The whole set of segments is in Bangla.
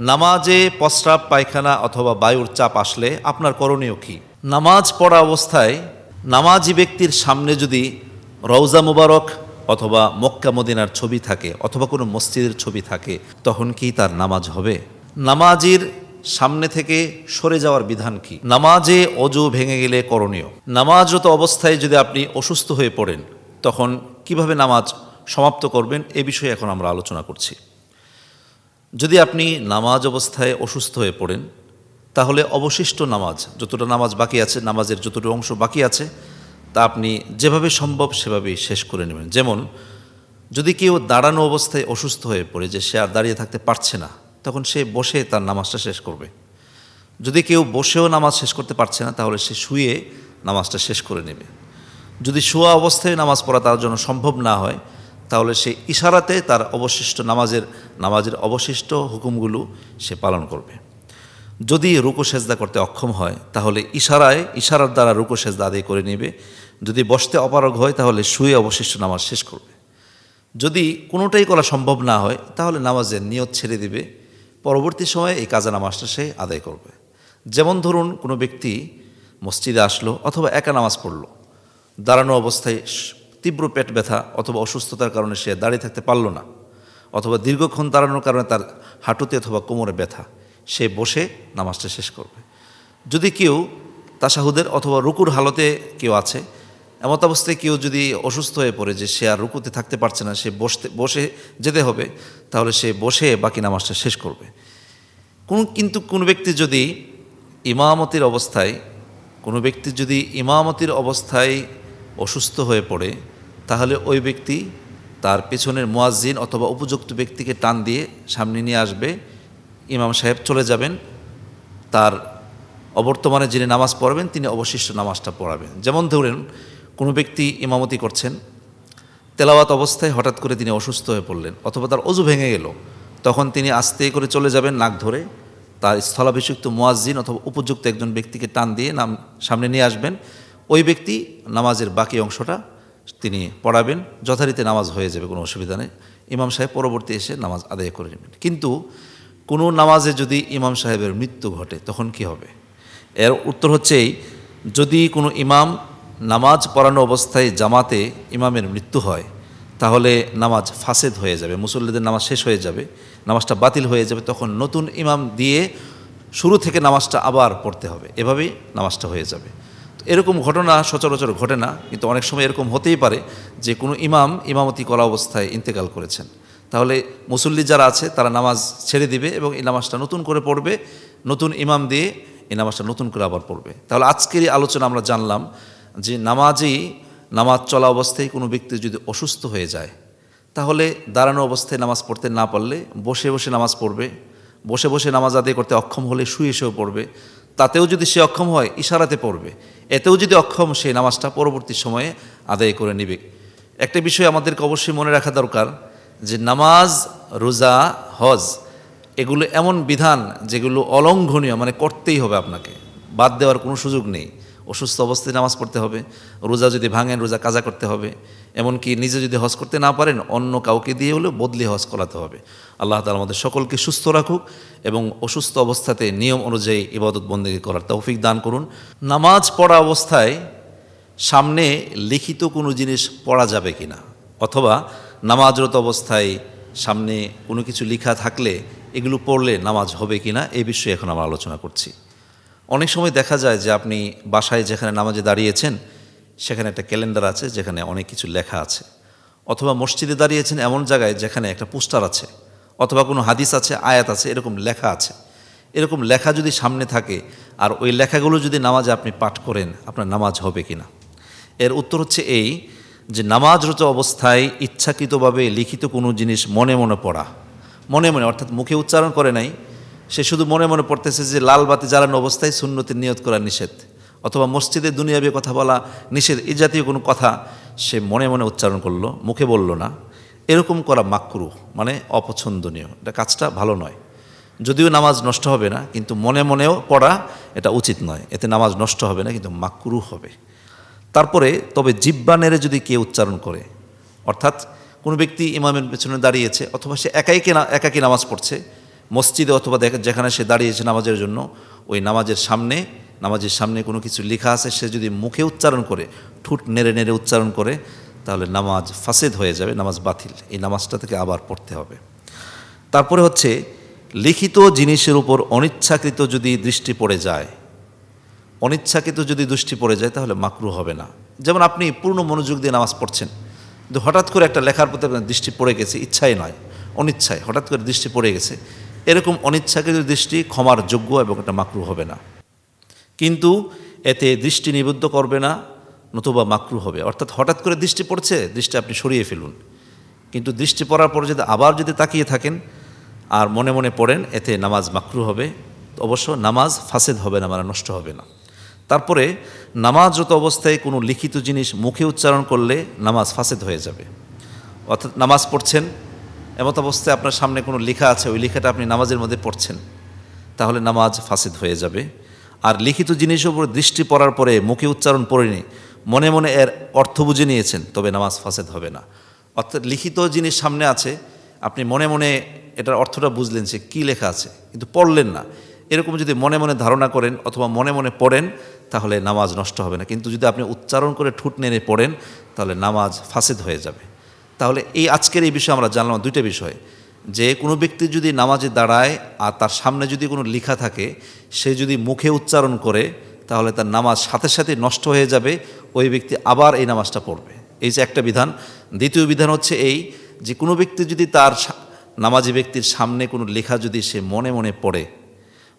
নামাজে প্রস্রাব, পায়খানা অথবা বায়ুর চাপ আসলে আপনার করণীয় কি? নামাজ পড়া অবস্থায় নামাজি ব্যক্তির সামনে যদি রওজা মুবারক অথবা মক্কা মদিনার ছবি থাকে অথবা কোনো মসজিদের ছবি থাকে, তখন কি তার নামাজ হবে? নামাজির সামনে থেকে সরে যাওয়ার বিধান কি? নামাজে অজু ভেঙে গেলে করণীয়। নামাজরত অবস্থায় যদি আপনি অসুস্থ হয়ে পড়েন, তখন কীভাবে নামাজ সমাপ্ত করবেন? এ বিষয়ে এখন আমরা আলোচনা করছি। যদি আপনি নামাজ অবস্থায় অসুস্থ হয়ে পড়েন, তাহলে অবশিষ্ট নামাজ, যতটা নামাজ বাকি আছে, নামাজের যতটুকু অংশ বাকি আছে, তা আপনি যেভাবে সম্ভব সেভাবেই শেষ করে নেবেন। যেমন, যদি কেউ দাঁড়ানো অবস্থায় অসুস্থ হয়ে পড়ে, যে সে আর দাঁড়িয়ে থাকতে পারছে না, তখন সে বসে তার নামাজটা শেষ করবে। যদি কেউ বসেও নামাজ শেষ করতে পারছে না, তাহলে সে শুয়ে নামাজটা শেষ করে নেবে। যদি শোয়া অবস্থায় নামাজ পড়া তার জন্য সম্ভব না হয় তাহলে সে ইশারাতে তার অবশিষ্ট নামাজের নামাজের অবশিষ্ট হুকুমগুলো সে পালন করবে। যদি রুকু সেজদা করতে অক্ষম হয়, তাহলে ইশারায়, ইশারার দ্বারা রুকু সেজদা আদায় করে নেবে। যদি বসতে অপারগ হয়, তাহলে শুয়ে অবশিষ্ট নামাজ শেষ করবে। যদি কোনোটাই করা সম্ভব না হয়, তাহলে নামাজের নিয়ত ছেড়ে দিবে। পরবর্তী সময়ে এই কাজা নামাজটা সে আদায় করবে। যেমন ধরুন, কোনো ব্যক্তি মসজিদে আসলো অথবা একা নামাজ পড়ল। দাঁড়ানো অবস্থায় তীব্র পেট ব্যথা অথবা অসুস্থতার কারণে সে দাঁড়িয়ে থাকতে পারল না, অথবা দীর্ঘক্ষণ দাঁড়ানোর কারণে তার হাঁটুতে অথবা কোমরে ব্যথা। সে বসে নামাজটা শেষ করবে। যদি কেউ তাসাহুদের অথবা রুকুর হালতে কেউ আছে, এমত অবস্থায় কেউ যদি অসুস্থ হয়ে পড়ে যে সে আর রুকুতে থাকতে পারছে না, সে বসতে, বসে যেতে হবে, তাহলে সে বসে বাকি নামাজটা শেষ করবে। কোন, কিন্তু কোনো ব্যক্তি যদি ইমামতির অবস্থায়, কোনো ব্যক্তি যদি ইমামতির অবস্থায় অসুস্থ হয়ে পড়ে, তাহলে ওই ব্যক্তি তার পেছনের মোয়াজ্জিন অথবা উপযুক্ত ব্যক্তিকে টান দিয়ে সামনে নিয়ে আসবে, ইমাম সাহেব চলে যাবেন, তার অবর্তমানে যিনি নামাজ পড়াবেন তিনি অবশিষ্ট নামাজটা পড়াবেন। যেমন ধরেন, কোনো ব্যক্তি ইমামতি করছেন, তেলাওয়াত অবস্থায় হঠাৎ করে তিনি অসুস্থ হয়ে পড়লেন, অথবা তার অজু ভেঙে গেল, তখন তিনি আস্তে করে চলে যাবেন নাক ধরে, তার স্থলাভিষিক্ত মুয়াজ্জিন অথবা উপযুক্ত একজন ব্যক্তিকে টান দিয়ে নাম সামনে নিয়ে আসবেন ওই ব্যক্তি নামাজের বাকি অংশটা তিনি পড়াবেন যথারীতি নামাজ হয়ে যাবে কোনো অসুবিধা নেই। ইমাম সাহেব পরবর্তী এসে নামাজ আদায় করে নেবেন। কিন্তু কোনো নামাজে যদি ইমাম সাহেবের মৃত্যু ঘটে তখন কি হবে? এর উত্তর হচ্ছে এই, যদি কোনো ইমাম নামাজ পড়ানো অবস্থায় জামাতে ইমামের মৃত্যু হয় তাহলে নামাজ ফাসেদ হয়ে যাবে মুসল্লিদের নামাজ শেষ হয়ে যাবে নামাজটা বাতিল হয়ে যাবে তখন নতুন ইমাম দিয়ে শুরু থেকে নামাজটা আবার পড়তে হবে। এভাবেই নামাজটা হয়ে যাবে। এরকম ঘটনা সচরাচর ঘটে না, কিন্তু অনেক সময় এরকম হতেই পারে যে কোনো ইমাম ইমামতি করা অবস্থায় ইন্তেকাল করেছেন। তাহলে মুসল্লি যারা আছে, তারা নামাজ ছেড়ে দিবে এবং এই নামাজটা নতুন করে পড়বে, নতুন ইমাম দিয়ে এই নামাজটা নতুন করে আবার পড়বে। তাহলে আজকের এই আলোচনা আমরা জানলাম যে নামাজেই নামাজ চলা অবস্থায় কোনো ব্যক্তি যদি অসুস্থ হয়ে যায়, তাহলে দাঁড়ানো অবস্থায় নামাজ পড়তে না পারলে বসে বসে নামাজ পড়বে, বসে বসে নামাজ আদায় করতে অক্ষম হলে শুয়ে শুয়ে পড়বে, তাতেও যদি সে অক্ষম হয়, ইশারাতে পড়বে। এতেও যদি অক্ষম, সে নামাজটা পরবর্তী সময়ে আদায় করে নিবে। একটা বিষয় আমাদেরকে অবশ্যই মনে রাখা দরকার যে নামাজ, রোজা, হজ, এগুলো এমন বিধান যেগুলো অলঙ্ঘনীয় মানে করতেই হবে আপনাকে। বাদ দেওয়ার কোনো সুযোগ নেই। অসুস্থ অবস্থায় নামাজ পড়তে হবে, রোজা যদি ভাঙেন, রোজা কাজা করতে হবে, এমনকি নিজে যদি হজ করতে না পারেন, অন্য কাউকে দিয়ে হলেও বদলি হজ করাতে হবে। আল্লাহ তালা আমাদের সকলকে সুস্থ রাখুক এবং অসুস্থ অবস্থাতে নিয়ম অনুযায়ী ইবাদত বন্দেগী করার তৌফিক দান করুন। নামাজ পড়া অবস্থায় সামনে লিখিত কোনো জিনিস পড়া যাবে কি না অথবা নামাজরত অবস্থায় সামনে কোনো কিছু লেখা থাকলে এগুলো পড়লে নামাজ হবে কি না এই বিষয়ে এখন আমরা আলোচনা করছি। অনেক সময় দেখা যায় যে আপনি বাসায় যেখানে নামাজে দাঁড়িয়েছেন, সেখানে একটা ক্যালেন্ডার আছে যেখানে অনেক কিছু লেখা আছে। অথবা মসজিদে দাঁড়িয়েছেন এমন জায়গায় যেখানে একটা পোস্টার আছে, অথবা কোনো হাদিস আছে, আয়াত আছে, এরকম লেখা আছে। এরকম লেখা যদি সামনে থাকে, আর ওই লেখাগুলো যদি নামাজে আপনি পাঠ করেন, আপনার নামাজ হবে কি না এর উত্তর হচ্ছে এই যে নামাজরত অবস্থায় ইচ্ছাকৃতভাবে লিখিত কোনো জিনিস মনে মনে পড়া। মনে মনে, অর্থাৎ মুখে উচ্চারণ করে নাই সে শুধু মনে মনে পড়তেছে যে লাল বাতি জ্বালানো অবস্থায় শূন্যতির নিয়ত করা নিষেধ। অথবা মসজিদে দুনিয়াবি কথা বলা নিষেধ এই জাতীয় কোনো কথা সে মনে মনে উচ্চারণ করল, মুখে বলল না। এরকম করা মাকরু মানে অপছন্দনীয়। এটা কাজটা ভালো নয়। যদিও নামাজ নষ্ট হবে না, কিন্তু মনে মনেও পড়া এটা উচিত নয়। এতে নামাজ নষ্ট হবে না, কিন্তু মাকরু হবে। তারপরে, তবে জিব্বা নেড়ে যদি কে উচ্চারণ করে, অর্থাৎ কোনো ব্যক্তি ইমামের পেছনে দাঁড়িয়েছে, অথবা সে একাই একাকি নামাজ পড়ছে মসজিদে অথবা যেখানে সে দাঁড়িয়েছে নামাজের জন্য, ওই নামাজের সামনে নামাজের সামনে কোনো কিছু লেখা আছে, সে যদি মুখে উচ্চারণ করে, ঠুট নেড়ে নেড়ে উচ্চারণ করে, তাহলে নামাজ ফাসেদ হয়ে যাবে, নামাজ বাতিল। এই নামাজটা থেকে আবার পড়তে হবে। তারপরে হচ্ছে, লিখিত জিনিসের উপর অনিচ্ছাকৃত যদি দৃষ্টি পড়ে যায়, অনিচ্ছাকৃত যদি দৃষ্টি পড়ে যায়, তাহলে মাকরু হবে না। যেমন আপনি পূর্ণ মনোযোগ দিয়ে নামাজ পড়ছেন, কিন্তু হঠাৎ করে একটা লেখার প্রতি দৃষ্টি পড়ে গেছে, ইচ্ছাই নয় অনিচ্ছায় হঠাৎ করে দৃষ্টি পড়ে গেছে এরকম অনিচ্ছাকৃত দৃষ্টি ক্ষমার যোগ্য এবং এটা মাকরু হবে না। কিন্তু এতে দৃষ্টি নিবদ্ধ করবে না, নতুবা মাকরু হবে। অর্থাৎ হঠাৎ করে দৃষ্টি পড়ছে, দৃষ্টি আপনি সরিয়ে ফেলুন। কিন্তু দৃষ্টি পড়ার পর যদি আবার যদি তাকিয়ে থাকেন আর মনে মনে পড়েন, এতে নামাজ মাকরু হবে অবশ্য নামাজ ফাসেদ হবে না মানে নষ্ট হবে না। তারপরে নামাজরত অবস্থায় কোনো লিখিত জিনিস মুখে উচ্চারণ করলে নামাজ ফাসেদ হয়ে যাবে। অর্থাৎ নামাজ পড়ছেন এমত অবস্থায় আপনার সামনে কোনো লেখা আছে, ওই লেখাটা আপনি নামাজের মধ্যে পড়ছেন, তাহলে নামাজ ফাসিদ হয়ে যাবে। আর লিখিত জিনিসের উপর দৃষ্টি পড়ার পরে মুখে উচ্চারণ পড়েনি, মনে মনে এর অর্থ বুঝে নিয়েছেন, তবে নামাজ ফাসেদ হবে না। অর্থাৎ লিখিত জিনিস সামনে আছে, আপনি মনে মনে এটার অর্থটা বুঝলেন যে কী লেখা আছে, কিন্তু পড়লেন না। এরকম যদি মনে মনে ধারণা করেন অথবা মনে মনে পড়েন, তাহলে নামাজ নষ্ট হবে না। কিন্তু যদি আপনি উচ্চারণ করে ঠুট নেড়ে পড়েন, তাহলে নামাজ ফাসেদ হয়ে যাবে। তাহলে এই আজকের এই বিষয়ে আমরা জানলাম দুইটা বিষয়। যে কোনো ব্যক্তি যদি নামাজে দাঁড়ায় আর তার সামনে যদি কোনো লেখা থাকে, সে যদি মুখে উচ্চারণ করে, তাহলে তার নামাজ সাথে সাথে নষ্ট হয়ে যাবে, ওই ব্যক্তি আবার এই নামাজটা পড়বে। এই যে একটা বিধান। দ্বিতীয় বিধান হচ্ছে এই যে কোনো ব্যক্তি যদি তার নামাজি ব্যক্তির সামনে কোনো লেখা যদি সে মনে মনে পড়ে,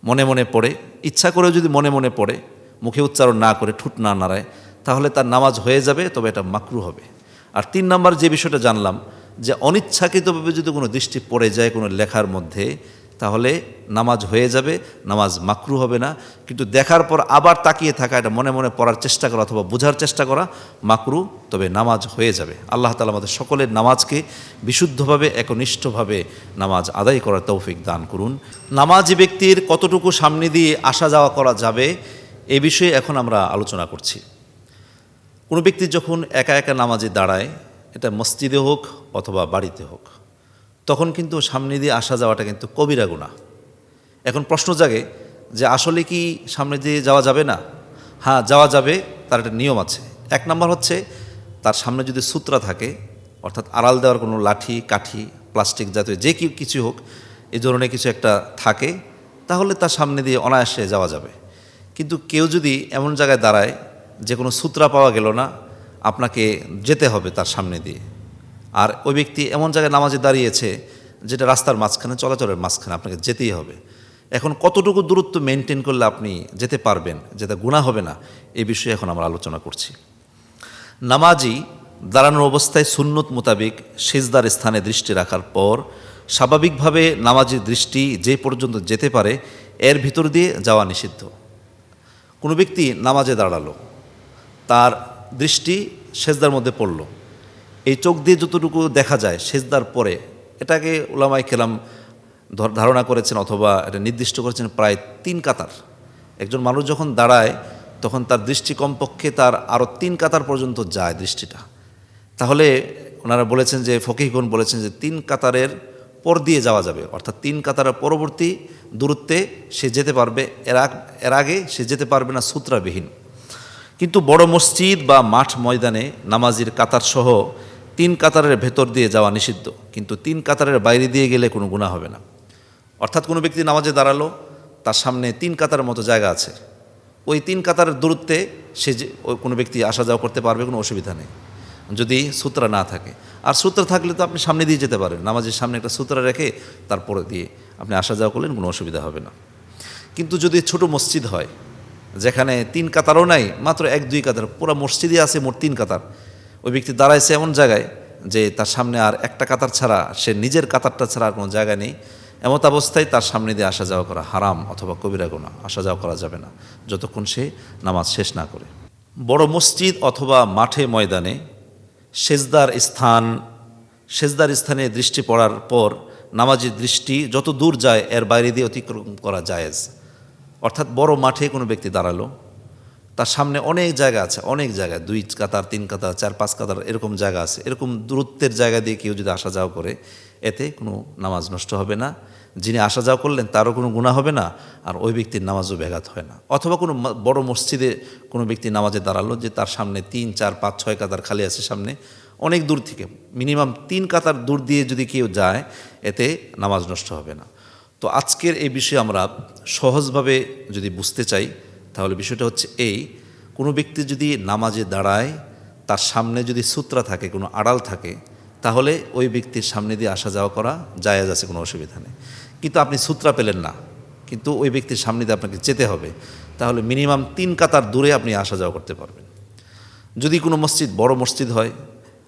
মনে মনে পড়ে, ইচ্ছা করেও যদি মনে মনে পড়ে, মুখে উচ্চারণ না করে, ঠুট না নাড়ায়, তাহলে তার নামাজ হয়ে যাবে, তবে এটা মাকরু হবে। আর তিন নাম্বার যে বিষয়টা জানলাম, যে অনিচ্ছাকৃতভাবে যদি কোনো দৃষ্টি পড়ে যায় কোনো লেখার মধ্যে, তাহলে নামাজ হয়ে যাবে, নামাজ মাকরু হবে না। কিন্তু দেখার পর আবার তাকিয়ে থাকা, এটা মনে মনে পড়ার চেষ্টা করা অথবা বোঝার চেষ্টা করা মাকরু, তবে নামাজ হয়ে যাবে। আল্লাহ তালা আমাদের সকলের নামাজকে বিশুদ্ধভাবে, একনিষ্ঠভাবে নামাজ আদায় করার তৌফিক দান করুন। নামাজি ব্যক্তির কতটুকু সামনে দিয়ে আসা যাওয়া করা যাবে, এ বিষয়ে এখন আমরা আলোচনা করছি। কোনো ব্যক্তি যখন একা একা নামাজে দাঁড়ায়, এটা মসজিদে হোক অথবা বাড়িতে হোক, তখন কিন্তু সামনে দিয়ে আসা যাওয়াটা কিন্তু কবিরা গুণা এখন প্রশ্ন জাগে যে আসলে কি সামনে দিয়ে যাওয়া যাবে না? হ্যাঁ যাওয়া যাবে, তার একটা নিয়ম আছে। এক নম্বর হচ্ছে, তার সামনে যদি সূত্রা থাকে, অর্থাৎ আড়াল দেওয়ার কোনো লাঠি, কাঠি, প্লাস্টিক জাতীয় যে কি কিছু হোক, এ ধরনের কিছু একটা থাকে, তাহলে তার সামনে দিয়ে অনায়াসে যাওয়া যাবে। কিন্তু কেউ যদি এমন জায়গায় দাঁড়ায় যে কোনো সূত্রা পাওয়া গেল না, আপনাকে যেতে হবে তার সামনে দিয়ে। আর ওই ব্যক্তি এমন জায়গায় নামাজে দাঁড়িয়েছে, যেটা রাস্তার মাঝখানে, চলাচলের মাঝখানে আপনাকে যেতেই হবে। এখন কতটুকু দূরত্ব মেনটেন করলে আপনি যেতে পারবেন, যেটা গুণা হবে না, এই বিষয়ে এখন আমরা আলোচনা করছি। নামাজি দাঁড়ানোর অবস্থায় সুন্নত মোতাবেক সেজদার স্থানে দৃষ্টি রাখার পর, স্বাভাবিকভাবে নামাজির দৃষ্টি যে পর্যন্ত যেতে পারে, এর ভিতর দিয়ে যাওয়া নিষিদ্ধ। কোনো ব্যক্তি নামাজে দাঁড়াল তার দৃষ্টি সেজদার মধ্যে পড়ল। এই চোখ দিয়ে যতটুকু দেখা যায় সেজদার পরে এটাকে ওলামাই খেলাম ধারণা করেছেন অথবা এটা নির্দিষ্ট করেছেন প্রায় তিন কাতার। একজন মানুষ যখন দাঁড়ায়, তখন তার দৃষ্টি কমপক্ষে তার আরও তিন কাতার পর্যন্ত যায় দৃষ্টিটা। তাহলে ওনারা বলেছেন যে, ফকিহগণ বলেছেন যে, তিন কাতারের পর দিয়ে যাওয়া যাবে। অর্থাৎ তিন কাতারের পরবর্তী দূরত্বে সে যেতে পারবে এর আগে সে যেতে পারবে না সূত্রাবিহীন। কিন্তু বড় মসজিদ বা মাঠ ময়দানে নামাজির কাতার সহ তিন কাতারের ভেতর দিয়ে যাওয়া নিষিদ্ধ। কিন্তু তিন কাতারের বাইরে দিয়ে গেলে কোনো গুণা হবে না। অর্থাৎ কোনো ব্যক্তি নামাজে দাঁড়াল, তার সামনে তিন কাতারের মতো জায়গা আছে। ওই তিন কাতারের দূরত্বে সে যে কোনো ব্যক্তি আসা যাওয়া করতে পারবে, কোনো অসুবিধা নেই। যদি সূত্রা না থাকে। আর সূত্র থাকলে তো আপনি সামনে দিয়ে যেতে পারেন। নামাজের সামনে একটা সূত্রা রেখে তারপরে দিয়ে আপনি আসা যাওয়া করলেন, কোনো অসুবিধা হবে না। কিন্তু যদি ছোট মসজিদ হয় যেখানে তিন কাতারও নাই, মাত্র এক দুই কাতার, পুরো মসজিদে আছে মোট তিন কাতার। ওই ব্যক্তি দাঁড়াইছে এমন জায়গায় যে তার সামনে আর একটা কাতার ছাড়া, সে নিজের কাতারটা ছাড়া আর কোনো জায়গা নেই। এমত অবস্থায় তার সামনে দিয়ে আসা যাওয়া করা হারাম অথবা কবিরা গোনা আসা যাওয়া করা যাবে না, যতক্ষণ সে নামাজ শেষ না করে। বড় মসজিদ অথবা মাঠে ময়দানে সেজদার স্থান, সেজদার স্থানে দৃষ্টি পড়ার পর নামাজের দৃষ্টি যত দূর যায়, এর বাইরে দিয়ে অতিক্রম করা জায়েজ। অর্থাৎ বড় মাঠে কোনো ব্যক্তি দাঁড়াল, তার সামনে অনেক জায়গা আছে, অনেক জায়গা, দুই কাতার, তিন কাতার, চার, পাঁচ কাতার, এরকম জায়গা আছে। এরকম দূরত্বের জায়গা দিয়ে কেউ যদি আসা যাওয়া করে, এতে কোনো নামাজ নষ্ট হবে না। যিনি আসা যাওয়া করলেন, তারও কোনো গুণা হবে না, আর ওই ব্যক্তির নামাজও ব্যাঘাত হয় না। অথবা কোনো বড় মসজিদে কোনো ব্যক্তি নামাজে দাঁড়াল, যে তার সামনে তিন, চার, পাঁচ, ছয় কাতার খালি আছে সামনে, অনেক দূর থেকে, মিনিমাম তিন কাতার দূর দিয়ে যদি কেউ যায়, এতে নামাজ নষ্ট হবে না। তো আজকের এই বিষয়ে আমরা সহজভাবে যদি বুঝতে চাই, তাহলে বিষয়টা হচ্ছে এই, কোনো ব্যক্তি যদি নামাজে দাঁড়ায়, তার সামনে যদি সূত্রা থাকে, কোনো আড়াল থাকে, তাহলে ওই ব্যক্তির সামনে দিয়ে আসা যাওয়া করা জায়েজ আছে, কোনো অসুবিধা নেই। কিন্তু আপনি সূত্রা পেলেন না, কিন্তু ওই ব্যক্তির সামনে দিয়ে আপনাকে যেতে হবে, তাহলে মিনিমাম তিন কাতার দূরে আপনি আসা যাওয়া করতে পারবেন। যদি কোনো মসজিদ, বড় মসজিদ হয়,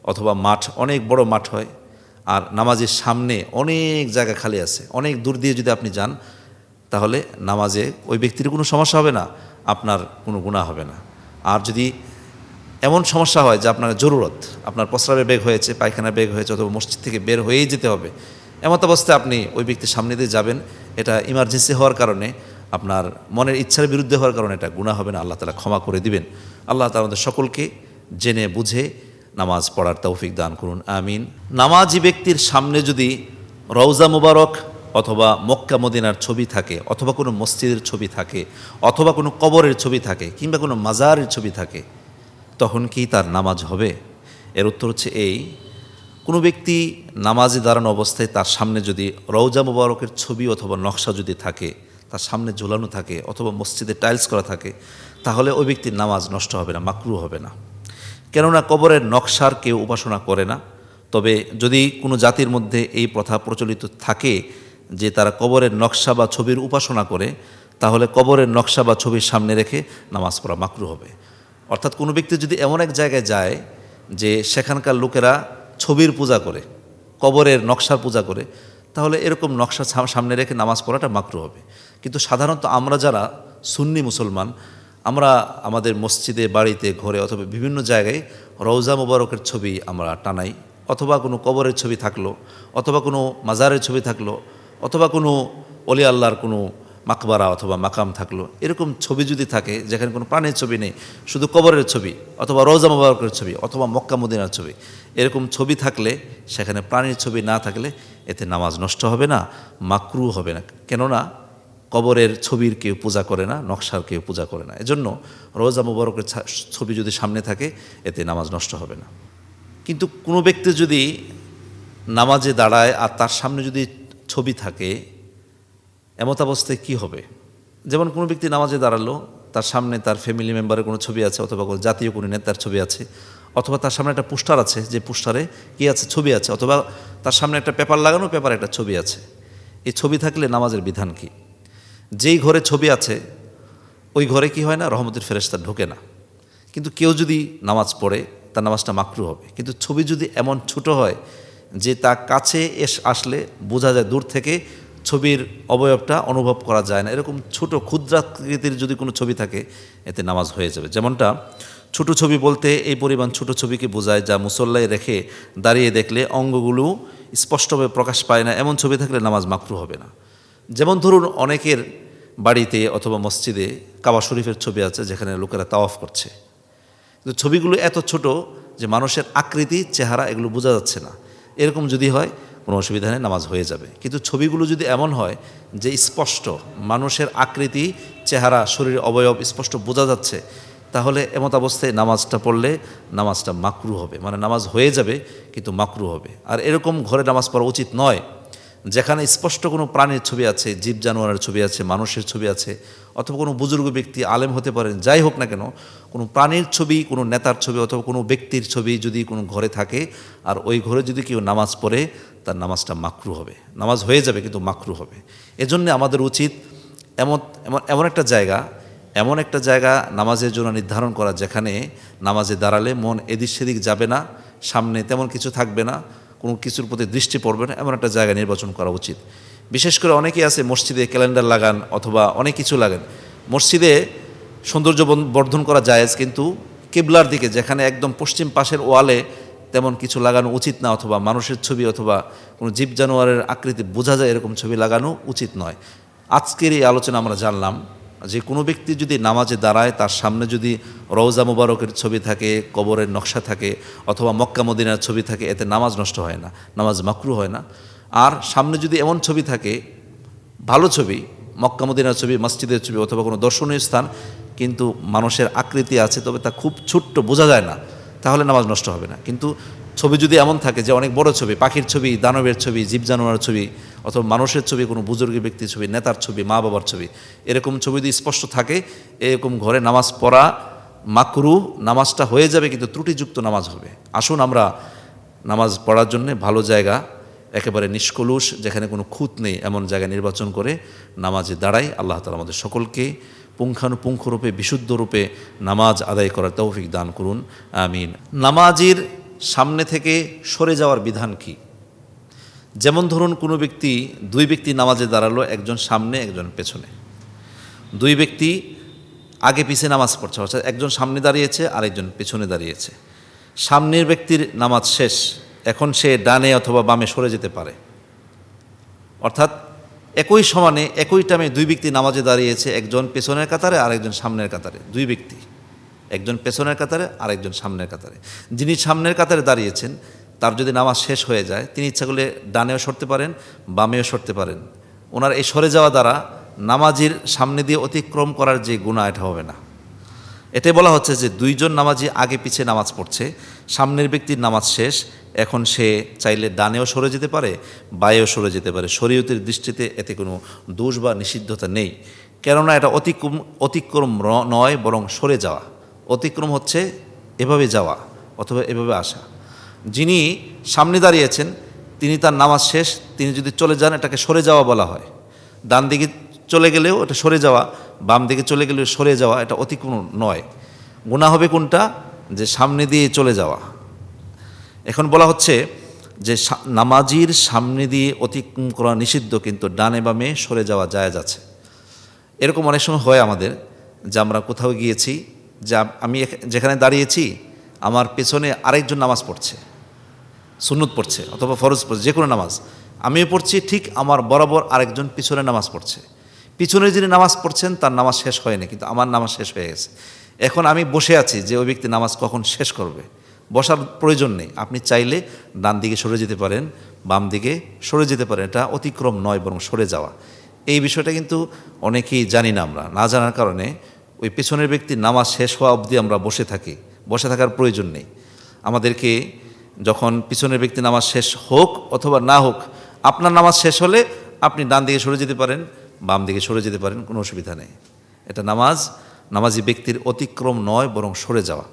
অথবা মাঠ, অনেক বড় মাঠ হয় আর নামাজের সামনে অনেক জায়গা খালি আছে, অনেক দূর দিয়ে যদি আপনি যান, তাহলে নামাজে ওই ব্যক্তির কোনো সমস্যা হবে না, আপনার কোনো গুণা হবে না। আর যদি এমন সমস্যা হয় যে আপনার জরুরত, আপনার প্রস্রাবের বেগ হয়েছে পায়খানা বেগ হয়েছে অথবা মসজিদ থেকে বের হয়েই যেতে হবে এমত অবস্থায় আপনি ওই ব্যক্তির সামনে দিয়ে যাবেন, এটা ইমার্জেন্সি হওয়ার কারণে, আপনার মনের ইচ্ছার বিরুদ্ধে হওয়ার কারণে এটা গুণা হবে না, আল্লাহ তালা ক্ষমা করে দিবেন। আল্লাহ তালা আমাদের সকলকে জেনে বুঝে নামাজ পড়ার তৌফিক দান করুন, আমিন। নামাজি ব্যক্তির সামনে যদি রওজা মুবারক অথবা মক্কা মদিনার ছবি থাকে, অথবা কোনো মসজিদের ছবি থাকে, অথবা কোনো কবরের ছবি থাকে, কিংবা কোনো মাজারের ছবি থাকে, তখন কি তার নামাজ হবে? এর উত্তর হচ্ছে এই, কোনো ব্যক্তি নামাজে দাঁড়ানো অবস্থায় তার সামনে যদি রৌজা মুবারকের ছবি অথবা নকশা যদি থাকে, তার সামনে ঝোলানো থাকে, অথবা মসজিদে টাইলস করা থাকে, তাহলে ওই ব্যক্তির নামাজ নষ্ট হবে না, মাকরু হবে না। কেননা কবরের নকশার কেউ উপাসনা করে না। তবে যদি কোনো জাতির মধ্যে এই প্রথা প্রচলিত থাকে যে তারা কবরের নকশা বা ছবির উপাসনা করে, তাহলে কবরের নকশা বা ছবির সামনে রেখে নামাজ পড়া মাকরু হবে। অর্থাৎ কোনো ব্যক্তি যদি এমন এক জায়গায় যায় যে সেখানকার লোকেরা ছবির পূজা করে, কবরের নকশার পূজা করে, তাহলে এরকম নকশা সামনে রেখে নামাজ পড়াটা মাকরু হবে। কিন্তু সাধারণত আমরা যারা সুন্নি মুসলমান আমরা আমাদের মসজিদে, বাড়িতে, ঘরে অথবা বিভিন্ন জায়গায় রওজা মোবারকের ছবি আমরা টানাই। অথবা কোনো কবরের ছবি থাকল, অথবা কোনো মাজারের ছবি থাকল, অথবা কোনো অলি আল্লাহর কোনো মাকবারা অথবা মাকাম থাকল। এরকম ছবি যদি থাকে, যেখানে কোনো প্রাণের ছবি নেই, শুধু কবরের ছবি অথবা রোজা মোবারকের ছবি অথবা মক্কা মদিনার ছবি, এরকম ছবি থাকলে, সেখানে প্রাণীর ছবি না থাকলে এতে নামাজ নষ্ট হবে না মাকরু হবে না। কেননা কবরের ছবির কেউ পূজা করে না, নকশার কেউ পূজা করে না। এজন্য রোজা মোবারকের ছবি যদি সামনে থাকে, এতে নামাজ নষ্ট হবে না। কিন্তু কোনো ব্যক্তি যদি নামাজে দাঁড়ায় আর তার সামনে যদি ছবি থাকে, এমত অবস্থায় কী হবে? যেমন কোনো ব্যক্তি নামাজে দাঁড়াল, তার সামনে তার ফ্যামিলি মেম্বারের কোনো ছবি আছে, অথবা কোনো জাতীয় কোনো নেতার ছবি আছে, অথবা তার সামনে একটা পোস্টার আছে, যে পোস্টারে কী আছে, ছবি আছে, অথবা তার সামনে একটা পেপার লাগানো, পেপারে একটা ছবি আছে। এই ছবি থাকলে নামাজের বিধান কি? যেই ঘরে ছবি আছে, ওই ঘরে কি হয় না, রহমতের ফেরেস্তা ঢোকে না। কিন্তু কেউ যদি নামাজ পড়ে, তার নামাজটা মাকরু হবে। কিন্তু ছবি যদি এমন ছোট হয় যে তার কাছে এস আসলে বোঝা যায় দূর থেকে, ছবির অবয়বটা অনুভব করা যায় না। এরকম ছোট ক্ষুদ্রাকৃতির যদি কোনো ছবি থাকে, এতে নামাজ হয়ে যাবে। যেমনটা ছোট ছবি বলতে এই পরিমাণ ছোট ছবিকে বোঝায় যা মুসল্লায় রেখে দাঁড়িয়ে দেখলে অঙ্গগুলো স্পষ্টভাবে প্রকাশ পায় না। এমন ছবি থাকলে নামাজ মাকরু হবে না। যেমন ধরুন, অনেকের বাড়িতে অথবা মসজিদে কাবা শরীফের ছবি আছে যেখানে লোকেরা তাওয়াফ করছে। কিন্তু ছবিগুলো এত ছোট যে মানুষের আকৃতি, চেহারা এগুলো বোঝা যাচ্ছে না। এরকম যদি হয়, কোনো অসুবিধা নেই, নামাজ হয়ে যাবে। কিন্তু ছবিগুলো যদি এমন হয় যে স্পষ্ট মানুষের আকৃতি, চেহারা শরীর অবয়ব স্পষ্ট বোঝা যাচ্ছে, তাহলে এমত অবস্থায় নামাজটা পড়লে নামাজটা মাকরু হবে। মানে নামাজ হয়ে যাবে, কিন্তু মাকরু হবে। আর এরকম ঘরে নামাজ পড়া উচিত নয়। যেখানে স্পষ্ট কোনো প্রাণীর ছবি আছে, জীব জানোয়ারের ছবি আছে, মানুষের ছবি আছে, অথবা কোনো বুজুর্গ ব্যক্তি আলেম হতে পারেন, যাই হোক না কেন, কোনো প্রাণীর ছবি, কোনো নেতার ছবি অথবা কোনো ব্যক্তির ছবি যদি কোনো ঘরে থাকে, আর ওই ঘরে যদি কেউ নামাজ পড়ে, তার নামাজটা মাকরু হবে। নামাজ হয়ে যাবে, কিন্তু মাকরু হবে। এজন্য আমাদের উচিত এমন এমন এমন একটা জায়গা, এমন একটা জায়গা নামাজের জন্য নির্ধারণ করা, যেখানে নামাজে দাঁড়ালে মন এদিক সেদিক যাবে না, সামনে তেমন কিছু থাকবে না কোনো কিছুর প্রতি দৃষ্টি পড়বে না, এমন একটা জায়গা নির্বাচন করা উচিত। বিশেষ করে অনেকেই আছে মসজিদে ক্যালেন্ডার লাগান অথবা অনেক কিছু লাগান। মসজিদে সৌন্দর্য বর্ধন করা জায়েজ, কিন্তু কেবলার দিকে, যেখানে একদম পশ্চিম পাশের ওয়ালে তেমন কিছু লাগানো উচিত না, অথবা মানুষের ছবি অথবা কোনো জীব জানোয়ারের আকৃতি বোঝা যায় এরকম ছবি লাগানো উচিত নয়। আজকের এই আলোচনা আমরা জানলাম যে কোনো ব্যক্তি যদি নামাজে দাঁড়ায়, তার সামনে যদি রওজা মুবারকের ছবি থাকে, কবরের নকশা থাকে, অথবা মক্কা মদিনার ছবি থাকে, এতে নামাজ নষ্ট হয় না, নামাজ মাকরু হয় না। আর সামনে যদি এমন ছবি থাকে, ভালো ছবি, মক্কা মদিনার ছবি, মসজিদের ছবি, অথবা কোনো দর্শনীয় স্থান, কিন্তু মানুষের আকৃতি আছে, তবে তা খুব ছোট্ট, বোঝা যায় না, তাহলে নামাজ নষ্ট হবে না। কিন্তু ছবি যদি এমন থাকে যে অনেক বড় ছবি, পাখির ছবি, দানবের ছবি জীব জানোয়ারের ছবি, অথবা মানুষের ছবি, কোনো বুজুর্গের ব্যক্তির ছবি, নেতার ছবি, মা বাবার ছবি, এরকম ছবি যদি স্পষ্ট থাকে, এরকম ঘরে নামাজ পড়া মাকরু, নামাজটা হয়ে যাবে কিন্তু ত্রুটিযুক্ত নামাজ হবে। আসুন আমরা নামাজ পড়ার জন্য ভালো জায়গা, একেবারে নিষ্কলুষ, যেখানে কোনো খুঁত নেই এমন জায়গা নির্বাচন করে নামাজে দাঁড়াই। আল্লাহ তালা আমাদের সকলকে পুঙ্খানুপুঙ্খরূপে বিশুদ্ধ রূপে নামাজ আদায় করার তৌফিক দান করুন। আমিন। নামাজির সামনে থেকে সরে যাওয়ার বিধান কি? যেমন ধরুন কোনো ব্যক্তি দুই ব্যক্তি নামাজে দাঁড়াল, একজন সামনে, একজন পেছনে। দুই ব্যক্তি আগে পিছে নামাজ পড়ছে, অর্থাৎ একজন সামনে দাঁড়িয়েছে আর একজন পেছনে দাঁড়িয়েছে। সামনের ব্যক্তির নামাজ শেষ, এখন সে ডানে অথবা বামে সরে যেতে পারে। অর্থাৎ একই সমানে, একই টাইমে দুই ব্যক্তি নামাজে দাঁড়িয়েছে, একজন পেছনের কাতারে আর একজন সামনের কাতারে, দুই ব্যক্তি। একজন পেছনের কাতারে আর একজন সামনের কাতারে। যিনি সামনের কাতারে দাঁড়িয়েছেন, তার যদি নামাজ শেষ হয়ে যায়, তিনি ইচ্ছা করলে ডানেও সরতে পারেন, বামেও সরতে পারেন। ওনার এই সরে যাওয়া দ্বারা নামাজির সামনে দিয়ে অতিক্রম করার যে গুণা, এটা হবে না। এটাই বলা হচ্ছে যে দুইজন নামাজি আগে পিছে নামাজ পড়ছে, সামনের ব্যক্তির নামাজ শেষ, এখন সে চাইলে ডানেও সরে যেতে পারে, বায়েও সরে যেতে পারে। শরীয়তের দৃষ্টিতে এতে কোনো দোষ বা নিষিদ্ধতা নেই। কেননা এটা অতিক্রম অতিক্রম নয়, বরং সরে যাওয়া। অতিক্রম হচ্ছে এভাবে যাওয়া অথবা এভাবে আসা। যিনি সামনে দাঁড়িয়েছেন, তিনি তার নামাজ শেষ, তিনি যদি চলে যান, এটাকে সরে যাওয়া বলা হয়। ডান দিকে চলে গেলেও এটা সরে যাওয়া, বাম দিকে চলে গেলেও সরে যাওয়া, এটা অতিক্রম নয়। গুণা হবে কোনটা? যে সামনে দিয়ে চলে যাওয়া। এখন বলা হচ্ছে যে নামাজির সামনে দিয়ে অতিক্রম করা নিষিদ্ধ, কিন্তু ডানে বামে সরে যাওয়া জায়েজ আছে। এরকম অনেক সময় হয় আমাদের, যে আমরা কোথাও গিয়েছি যে আমি যেখানে দাঁড়িয়েছি, আমার পেছনে আরেকজন নামাজ পড়ছে, সুন্নত পড়ছে, অথবা ফরজ পড়ছে, যে কোনো নামাজ। আমিও পড়ছি, ঠিক আমার বরাবর আরেকজন পিছনে নামাজ পড়ছে। পিছনে যিনি নামাজ পড়ছেন, তার নামাজ শেষ হয়নি, কিন্তু আমার নামাজ শেষ হয়ে গেছে। এখন আমি বসে আছি যে ওই ব্যক্তি নামাজ কখন শেষ করবে। বসার প্রয়োজন নেই। আপনি চাইলে ডান দিকে সরে যেতে পারেন, বাম দিকে সরে যেতে পারেন। এটা অতিক্রম নয়, বরং সরে যাওয়া। এই বিষয়টা কিন্তু অনেকেই জানি না আমরা। না জানার কারণে ওই পেছনের ব্যক্তির নামাজ শেষ হওয়া অবধি আমরা বসে থাকি। বসে থাকার প্রয়োজন নেই। আমাদেরকে যখন পিছনের ব্যক্তি নামাজ শেষ হোক অথবা না হোক, আপনার নামাজ শেষ হলে আপনি ডান দিকে সরে যেতে পারেন, বাম দিকে সরে যেতে পারেন, কোনো অসুবিধা নেই। এটা নামাজ। নামাজি ব্যক্তির অতিক্রম নয়, বরং সরে যাওয়া।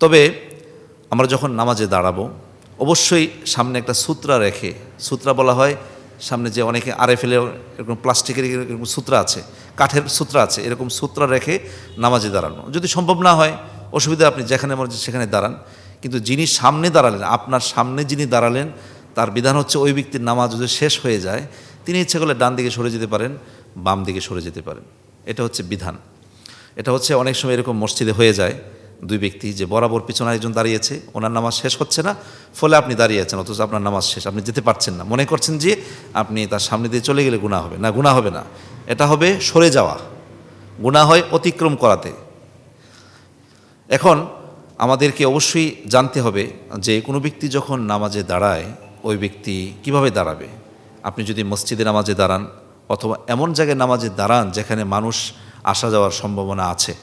তবে আমরা যখন নামাজে দাঁড়াবো, অবশ্যই সামনে একটা সূত্রা রেখে, সূত্রা বলা হয় সামনে যে অনেকে আরে ফেলে এরকম প্লাস্টিকের এরকম সূত্রা আছে, কাঠের সূত্রা আছে, এরকম সূত্রা রেখে নামাজে দাঁড়ানো। যদি সম্ভব না হয়, অসুবিধা আপনি যেখানে মর্জি সেখানে দাঁড়ান। কিন্তু যিনি সামনে দাঁড়ালেন, আপনার সামনে যিনি দাঁড়ালেন, তার বিধান হচ্ছে ওই ব্যক্তির নামাজ যদি শেষ হয়ে যায়, তিনি ইচ্ছে করলে ডান দিকে সরে যেতে পারেন, বাম দিকে সরে যেতে পারেন। এটা হচ্ছে বিধান। এটা হচ্ছে অনেক সময় এরকম মসজিদে হয়ে যায় দুই ব্যক্তি যে বরাবর পিছনে একজন দাঁড়িয়েছে, ওনার নামাজ শেষ হচ্ছে না, ফলে আপনি দাঁড়িয়ে আছেন অথচ আপনার নামাজ শেষ, আপনি যেতে পারছেন না। মনে করছেন যে আপনি তার সামনে দিয়ে চলে গেলে গুণা হবে। না গুণা হবে না। এটা হবে সরে যাওয়া। গুণা হয় অতিক্রম করাতে। এখন আমাদেরকে অবশ্যই জানতে হবে যে কোনো ব্যক্তি যখন নামাজে দাঁড়ায়, ওই ব্যক্তি কীভাবে দাঁড়াবে? আপনি যদি মসজিদে নামাজে দাঁড়ান অথবা এমন জায়গায় নামাজে দাঁড়ান যেখানে মানুষ আসা যাওয়ার সম্ভাবনা আছে,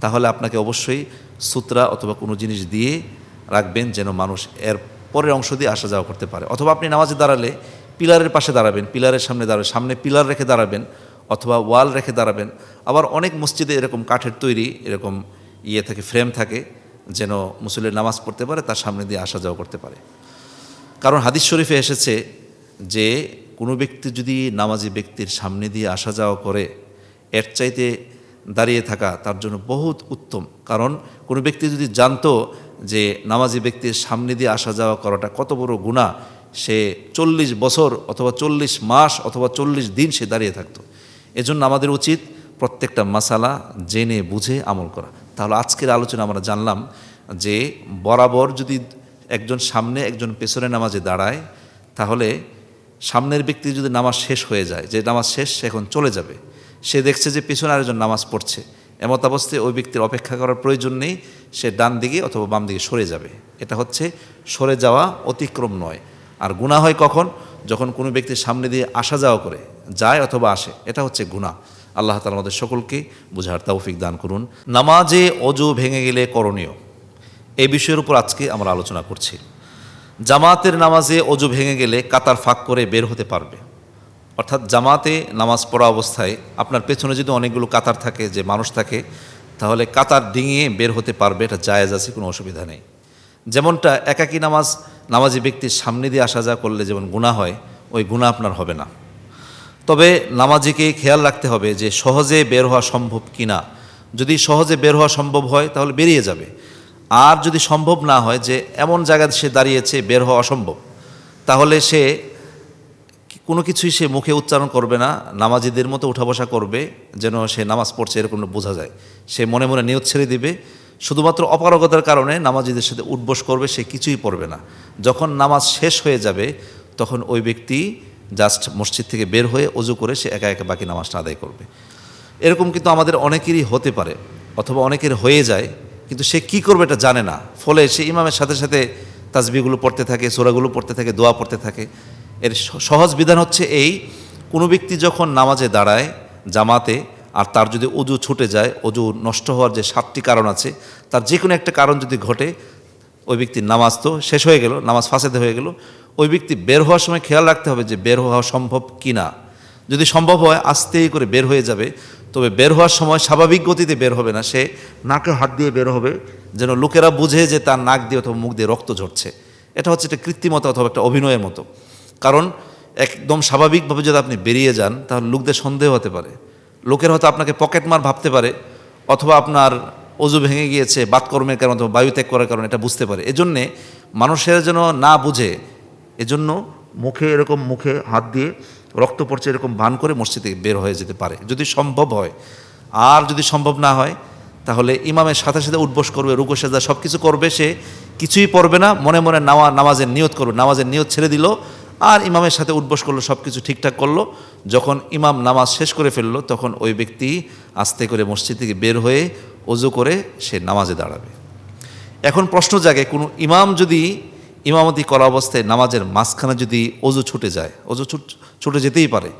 তাহলে আপনাকে অবশ্যই সূত্রা অথবা কোনো জিনিস দিয়ে রাখবেন যেন মানুষ এর পরের অংশ দিয়ে আসা যাওয়া করতে পারে। অথবা আপনি নামাজে দাঁড়ালে পিলারের পাশে দাঁড়াবেন, পিলারের সামনে দাঁড়াবেন, সামনে পিলার রেখে দাঁড়াবেন অথবা ওয়াল রেখে দাঁড়াবেন। আবার অনেক মসজিদে এরকম কাঠের তৈরি, এরকম ইয়ে থাকে, ফ্রেম থাকে যেন মুসল্লির নামাজ পড়তে পারে, তার সামনে দিয়ে আসা যাওয়া করতে পারে। কারণ হাদিস শরীফে এসেছে যে কোনো ব্যক্তি যদি নামাজি ব্যক্তির সামনে দিয়ে আসা যাওয়া করে, এর চাইতে দাঁড়িয়ে থাকা তার জন্য বহুত উত্তম। কারণ কোনো ব্যক্তি যদি জানতো যে নামাজি ব্যক্তির সামনে দিয়ে আসা যাওয়া করাটা কত বড় গুণা সে চল্লিশ বছর অথবা চল্লিশ মাস অথবা চল্লিশ দিন সে দাঁড়িয়ে থাকতো। এজন্য আমাদের উচিত প্রত্যেকটা মাসালা জেনে বুঝে আমল করা। তাহলে আজকের আলোচনা আমরা জানলাম যে বরাবর যদি একজন সামনে একজন পেছনে নামাজে দাঁড়ায়, তাহলে সামনের ব্যক্তি যদি নামাজ শেষ হয়ে যায়, যে নামাজ শেষ সে এখন চলে যাবে। সে দেখছে যে পেছনে আরেকজন নামাজ পড়ছে। এমত অবস্থায় ওই ব্যক্তির অপেক্ষা করার প্রয়োজন নেই, সে ডান দিকে অথবা বাম দিকে সরে যাবে। এটা হচ্ছে সরে যাওয়া অতিক্রম নয়। আর গুণা হয় কখন? যখন কোনো ব্যক্তির সামনে দিয়ে আসা যাওয়া করে, যায় অথবা আসে। এটা হচ্ছে গুণা আল্লাহ তালা আমাদের সকলকে বুঝার তৌফিক দান করুন। নামাজে অজু ভেঙে গেলে করণীয়। এই বিষয়ের উপর আজকে আমরা আলোচনা করছি। জামাতের নামাজে অজু ভেঙে গেলে কাতার ফাঁক করে বের হতে পারবে। অর্থাৎ জামাতে নামাজ পড়া অবস্থায় আপনার পেছনে যদি অনেকগুলো কাতার থাকে, যে মানুষ থাকে, তাহলে কাতার ডিঙিয়ে বের হতে পারবে, এটা জায়েজ আছে, কোনো অসুবিধা নেই। যেমনটা একাকী নামাজ, নামাজি ব্যক্তির সামনে দিয়ে আসা যা করলে যেমন গুণা হয়, ওই গুণা আপনার হবে না। তবে নামাজিকে খেয়াল রাখতে হবে যে সহজে বের হওয়া সম্ভব কিনা। যদি সহজে বের হওয়া সম্ভব হয়, তাহলে বেরিয়ে যাবে। আর যদি সম্ভব না হয়, যে এমন জায়গায় সে দাঁড়িয়েছে, বের হওয়া অসম্ভব, তাহলে সে কোনো কিছুই সে মুখে উচ্চারণ করবে না, নামাজিদের মতো উঠা বসা করবে, যেন সে নামাজ পড়ছে এরকম বোঝা যায়। সে মনে মনে নিয়ত ছেড়ে দিবে। শুধুমাত্র অপারগতার কারণে নামাজিদের সাথে উঠবস করবে, সে কিছুই পড়বে না। যখন নামাজ শেষ হয়ে যাবে, তখন ওই ব্যক্তি জাস্ট মসজিদ থেকে বের হয়ে অজু করে সে একা একা বাকি নামাজটা আদায় করবে। এরকম কিন্তু আমাদের অনেকেরই হতে পারে, অথবা অনেকের হয়ে যায়, কিন্তু সে কি করবে এটা জানে না। ফলে সে ইমামের সাথে সাথে তাজবিগুলো পড়তে থাকে, সোরাগুলো পড়তে থাকে, দোয়া পড়তে থাকে। সহজ বিধান হচ্ছে এই, কোনো ব্যক্তি যখন নামাজে দাঁড়ায় জামাতে, আর তার যদি অজু ছুটে যায়, অজু নষ্ট হওয়ার যে সাতটি কারণ আছে, তার যে কোনো একটা কারণ যদি ঘটে, ওই ব্যক্তির নামাজ তো শেষ হয়ে গেল, নামাজ ফাঁসেতে হয়ে গেল, ওই ব্যক্তি বের হওয়ার সময় খেয়াল রাখতে হবে যে বের হওয়া সম্ভব কি না যদি সম্ভব হয়, আস্তেই করে বের হয়ে যাবে, তবে বের হওয়ার সময় স্বাভাবিক গতিতে বের হবে না, সে নাকে হাত দিয়ে বের হবে, যেন লোকেরা বুঝে যে তার নাক দিয়ে অথবা মুখ দিয়ে রক্ত ঝরছে। এটা হচ্ছে একটা কৃত্রিমতা অথবা একটা অভিনয়ের মতো। কারণ একদম স্বাভাবিকভাবে যদি আপনি বেরিয়ে যান, তাহলে লোকদের সন্দেহ হতে পারে। লোকের হয়তো আপনাকে পকেটমার ভাবতে পারে, অথবা আপনার অজু ভেঙে গিয়েছে, বাতকর্মের কারণে অথবা বায়ু ত্যাগ করার কারণে এটা বুঝতে পারে। এজন্যে মানুষের যেন না বুঝে, এজন্য মুখে এরকম মুখে হাত দিয়ে রক্ত পড়ছে এরকম ভান করে মসজিদ থেকে বের হয়ে যেতে পারে। যদি সম্ভব হয়, আর যদি সম্ভব না হয়, তাহলে ইমামের সাথে সাথে উঠবস করবে, রুকো সেজা সব কিছু করবে সে, কিছুই পড়বে না, মনে মনে নামা নামাজের নিয়ত করবে। নামাজের নিয়ত ছেড়ে দিল আর ইমামের সাথে উঠবস করল সব কিছু ঠিকঠাক করল। যখন ইমাম নামাজ শেষ করে ফেলল, তখন ওই ব্যক্তি আস্তে করে মসজিদ থেকে বের হয়ে অজু করে সে নামাজে দাঁড়াবে। এখন প্রশ্ন জাগে, কোনো ইমাম যদি ইমামতি করা অবস্থায় নামাজের মাঝখানে যদি অজু ছুটে যায় অজু ছুট, ছুটে যেতেই পারে,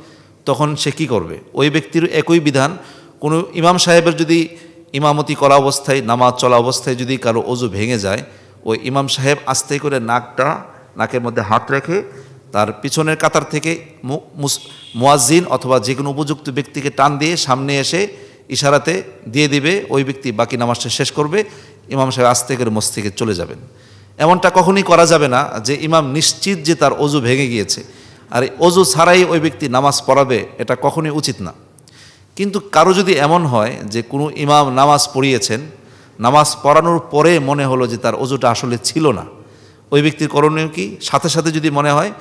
তখন সে কি করবে? ওই ব্যক্তির একই বিধান, কোনো ইমাম সাহেবের যদি ইমামতি করা অবস্থায়, নামাজ চলা অবস্থায় যদি কারও অজু ভেঙে যায়, ওই ইমাম সাহেব আস্তে করে নাকটা, নাকের মধ্যে হাত রেখে তার পিছনের কাতার থেকে মু- মুস- মুয়াজ্জিন অথবা যে কোনো উপযুক্ত ব্যক্তিকে টান দিয়ে সামনে এসে ইশারাতে দিয়ে দিবে, ওই ব্যক্তি বাকি নামাজটা শেষ করবে, ইমাম সাহেব আস্তে করে মসজিদে চলে যাবেন। এমনটা কখনই করা যাবে না যে ইমাম নিশ্চিত যে তার অজু ভেঙে গিয়েছে। আর অজু ছাড়াই ওই ব্যক্তি নামাজ পড়াবে, এটা কখনই উচিত না। কিন্তু কারও যদি এমন হয় যে কোনো ইমাম নামাজ পড়িয়েছেন, নামাজ পড়ানোর পরে মনে হলো যে তার অজুটা আসলে ছিল না, ওই ব্যক্তির করণীয় কি? সাথে সাথে যদি মনে হয়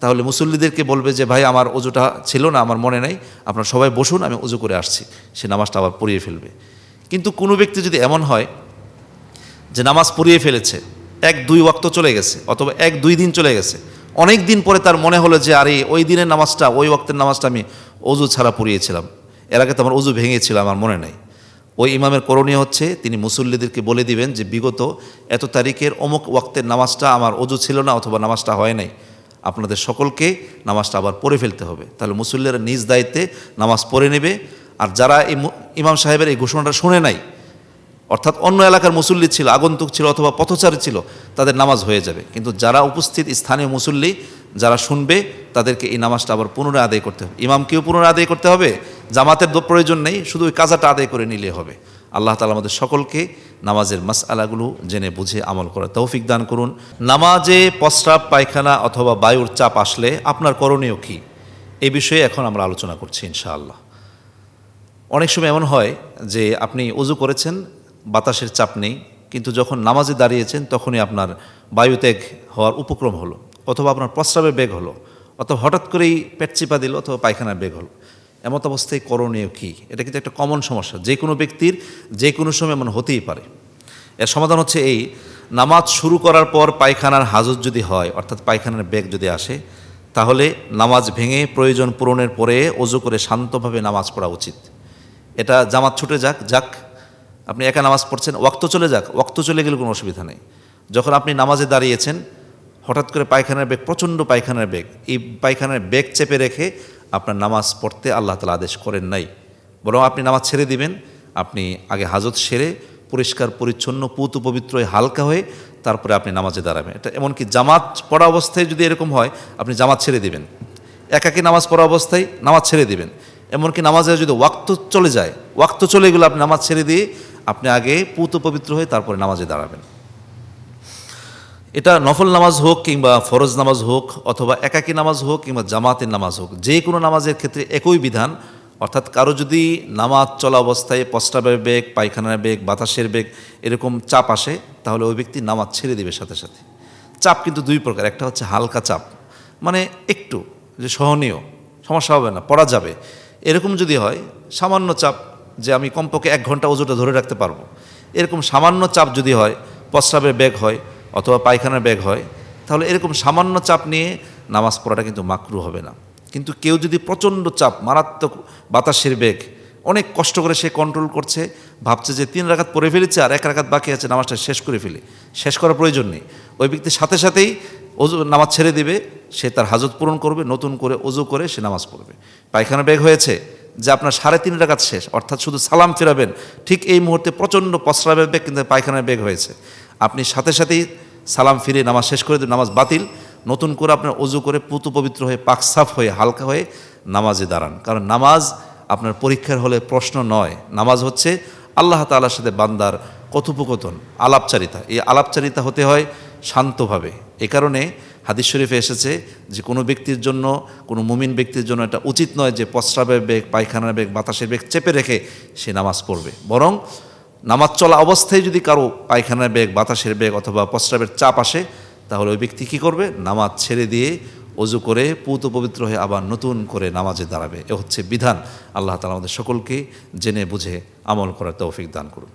তাহলে মুসল্লিদেরকে বলবে যে, ভাই, আমার অজুটা ছিল না, আমার মনে নেই। আপনারা সবাই বসুন, আমি অজু করে আসছি। সে নামাজটা আবার পড়িয়ে ফেলবে। কিন্তু কোনো ব্যক্তি যদি এমন হয় যে, নামাজ পড়িয়ে ফেলেছে, এক দুই ওয়াক্ত চলে গেছে, অথবা এক দুই দিন চলে গেছে, অনেক দিন পরে তার মনে হলো যে, আরে, ওই দিনের নামাজটা, ওই ওয়াক্তের নামাজটা আমি অজু ছাড়া পড়িয়েছিলাম। এর আগে তো আমার অজু ভেঙেছিল, আমার মনে নাই। ওই ইমামের করণীয় হচ্ছে, তিনি মুসল্লিদেরকে বলে দিবেন যে, বিগত এত তারিখের অমুক ওয়াক্তের নামাজটা আমার অজু ছিল না, অথবা নামাজটা হয় নাই। আপনাদের সকলকে নামাজটা আবার পড়ে ফেলতে হবে। তাহলে মুসল্লিরা নিজ দায়িত্বে নামাজ পড়ে নেবে। আর যারা এই ইমাম সাহেবের এই ঘোষণাটা শুনে নাই, অর্থাৎ অন্য এলাকার মুসল্লি ছিল, আগন্তুক ছিল অথবা পথচারী ছিল, তাদের নামাজ হয়ে যাবে। কিন্তু যারা উপস্থিত স্থানীয় মুসল্লি, যারা শুনবে, তাদেরকে এই নামাজটা আবার পুনরায় আদায় করতে হবে। ইমামকেও পুনরায় আদায় করতে হবে, জামাতের প্রয়োজন নেই, শুধু ওই কাজাটা আদায় করে নিলে হবে। আল্লাহ তালা আমাদের সকলকে নামাজের মাস আলাগুলো জেনে বুঝে আমল করা তৌফিক দান করুন। নামাজে প্রস্রাব, পায়খানা অথবা বায়ুর চাপ আসলে আপনার করণীয় কী? এই বিষয়ে এখন আমরা আলোচনা করছি ইনশাআল্লাহ। অনেক সময় এমন হয় যে আপনি অজু করেছেন, বাতাসের চাপ নেই, কিন্তু যখন নামাজে দাঁড়িয়েছেন তখনই আপনার বায়ুত্যাগ হওয়ার উপক্রম হলো, অথবা আপনার প্রস্রাবের বেগ হলো, অথবা হঠাৎ করেই পেট চিপা দিল অথবা পায়খানার বেগ হলো। এমত অবস্থায় করণীয় কী? এটা কিন্তু একটা কমন সমস্যা। যে কোনো ব্যক্তির যে কোনো সময় এমন হতেই পারে। এর সমাধান হচ্ছে এই, নামাজ শুরু করার পর পায়খানার হাজত যদি হয়, অর্থাৎ পায়খানার বেগ যদি আসে, তাহলে নামাজ ভেঙে প্রয়োজন পূরণের পরে অজু করে শান্তভাবে নামাজ পড়া উচিত। এটা জামাত ছুটে যাক যাক, আপনি একা নামাজ পড়ছেন, ওয়াক্ত চলে যাক, ওয়াক্ত চলে গেলে কোনো অসুবিধা নেই। যখন আপনি নামাজে দাঁড়িয়েছেন, হঠাৎ করে পায়খানার বেগ প্রচণ্ড পায়খানার বেগ এই পায়খানার বেগ চেপে রেখে আপনার নামাজ পড়তে আল্লাহ তালা আদেশ করেন নাই। বরং আপনি নামাজ ছেড়ে দিবেন, আপনি আগে হাজত সেরে পরিষ্কার, পরিচ্ছন্ন, পুত পবিত্র হয়ে, হালকা হয়ে তারপরে আপনি নামাজে দাঁড়াবেন। এটা এমনকি জামাত পড়া অবস্থায় যদি এরকম হয়, আপনি জামাত ছেড়ে দিবেন। একাকি নামাজ পড়া অবস্থায় নামাজ ছেড়ে দিবেন। এমনকি নামাজে যদি ওয়াক্ত চলে যায়, ওয়াক্ত চলে গেলে আপনি নামাজ ছেড়ে দিয়ে আপনি আগে পুত পবিত্র হয়ে তারপরে নামাজে দাঁড়াবেন। এটা নফল নামাজ হোক কিংবা ফরজ নামাজ হোক অথবা একাকী নামাজ হোক কিংবা জামাতের নামাজ হোক, যে কোনো নামাজের ক্ষেত্রে একই বিধান। অর্থাৎ কারও যদি নামাজ চলা অবস্থায় প্রস্রাবের বেগ, পায়খানার বেগ, বাতাসের বেগ এরকম চাপ আসে, তাহলে ওই ব্যক্তি নামাজ ছেড়ে দিবে সাথে সাথে। চাপ কিন্তু দুই প্রকার, একটা হচ্ছে হালকা চাপ মানে একটু যে সহনীয়, সমস্যা হবে না, পড়া যাবে। এরকম যদি হয়, সামান্য চাপ যে আমি কমপক্ষে এক ঘণ্টা ওজোটা ধরে রাখতে পারব। এরকম সামান্য চাপ যদি হয় প্রস্রাবের বেগ হয় অথবা পায়খানার ব্যাগ হয়, তাহলে এরকম সামান্য চাপ নিয়ে নামাজ পড়াটা কিন্তু মাকরু হবে না। কিন্তু কেউ যদি প্রচণ্ড চাপ, মারাত্মক বাতাসের বেগ অনেক কষ্ট করে সে কন্ট্রোল করছে, ভাবছে যে তিন রাখাত পড়ে ফেলেছে আর এক রাখাত বাকি আছে, নামাজটা শেষ করে ফেলি। শেষ করার প্রয়োজন নেই। ওই ব্যক্তির সাথে সাথেই অজু নামাজ ছেড়ে দিবে, সে তার হাজত পূরণ করবে, নতুন করে অজু করে সে নামাজ পড়বে। পায়খানা বেগ হয়েছে যে আপনার সাড়ে তিন রাকাত শেষ, অর্থাৎ শুধু সালাম ফেরাবেন, ঠিক এই মুহূর্তে প্রচণ্ড প্রস্রাবের বেগ কিন্তু পায়খানার বেগ হয়েছে। আপনি সাথে সাথেই সালাম ফিরে, নামাজ শেষ করে দেবেন নামাজ বাতিল। নতুন করে আপনার অজু করে পুতু পবিত্র হয়ে পাকসাফ হয়ে, হালকা হয়ে নামাজে দাঁড়ান। কারণ নামাজ আপনার পরীক্ষার হলে প্রশ্ন নয়। নামাজ হচ্ছে আল্লাহ তাআলার সাথে বান্দার কথোপকথন, আলাপচারিতা। এই আলাপচারিতা হতে হয় শান্তভাবে। এ কারণে হাদিস শরীফে এসেছে যে কোনো ব্যক্তির জন্য, কোনো মুমিন ব্যক্তির জন্য এটা উচিত নয় যে প্রস্রাবের বেগ, পায়খানার বেগ, বাতাসের বেগ চেপে রেখে সে নামাজ পড়বে। বরং নামাজ চলা অবস্থায় যদি কারও পায়খানার বেগ বাতাসের বেগ অথবা প্রস্রাবের চাপ আসে, তাহলে ওই ব্যক্তি কী করবে? নামাজ ছেড়ে দিয়ে অজু করে পুত পবিত্র হয়ে আবার নতুন করে নামাজে দাঁড়াবে। এ হচ্ছে বিধান। আল্লাহ তালা আমাদের সকলকে জেনে বুঝে আমল করার তৌফিক দান করুন।